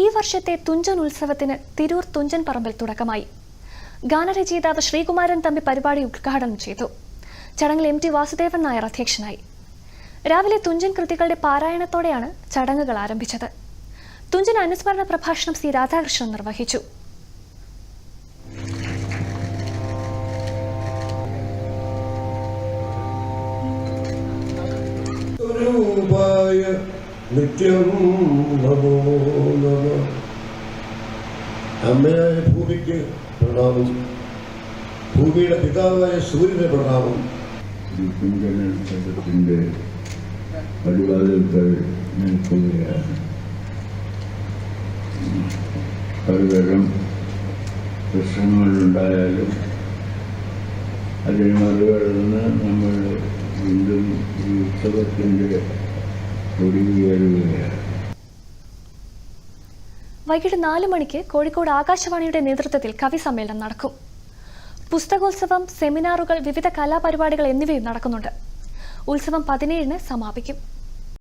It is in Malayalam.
ഈ വർഷത്തെ തുഞ്ചൻ ഉത്സവത്തിന് തിരൂർ തുഞ്ചൻ പറമ്പിൽ തുടക്കമായി. ഗാനരചയിതാവ് ശ്രീകുമാരൻ തമ്പി പരിപാടി ഉദ്ഘാടനം ചെയ്തു. ചടങ്ങിൽ എം ടി വാസുദേവൻ നായർ അധ്യക്ഷനായി. രാവിലെ തുഞ്ചൻ കൃതികളുടെ പാരായണത്തോടെയാണ് ചടങ്ങുകൾ ആരംഭിച്ചത്. തുഞ്ചൻ അനുസ്മരണ പ്രഭാഷണം സി രാധാകൃഷ്ണൻ നിർവഹിച്ചു. സ്വരൂപായ നിത്യം നമോ. നമ അമ്മയായ ഭൂമിക്ക് പ്രണാമം. ഭൂമിയുടെ പിതാവായ സൂര്യന് പ്രണാമം. കുഞ്ചനത്തിന്റെ പരിപാലനത്തിൽ നിൽക്കുകയാണ് പലതരം പ്രശ്നങ്ങളുണ്ടായാലും അതിന് മറികടന്ന് നമ്മൾ വീണ്ടും ഈ ഉത്സവത്തിന്റെ വൈകിട്ട് നാല് മണിക്ക് കോഴിക്കോട് ആകാശവാണിയുടെ നേതൃത്വത്തിൽ കവി സമ്മേളനം നടക്കും. പുസ്തകോത്സവം സെമിനാറുകൾ വിവിധ കലാപരിപാടികൾ എന്നിവയും നടക്കുന്നുണ്ട്. ഉത്സവം പതിനേഴിന് സമാപിക്കും.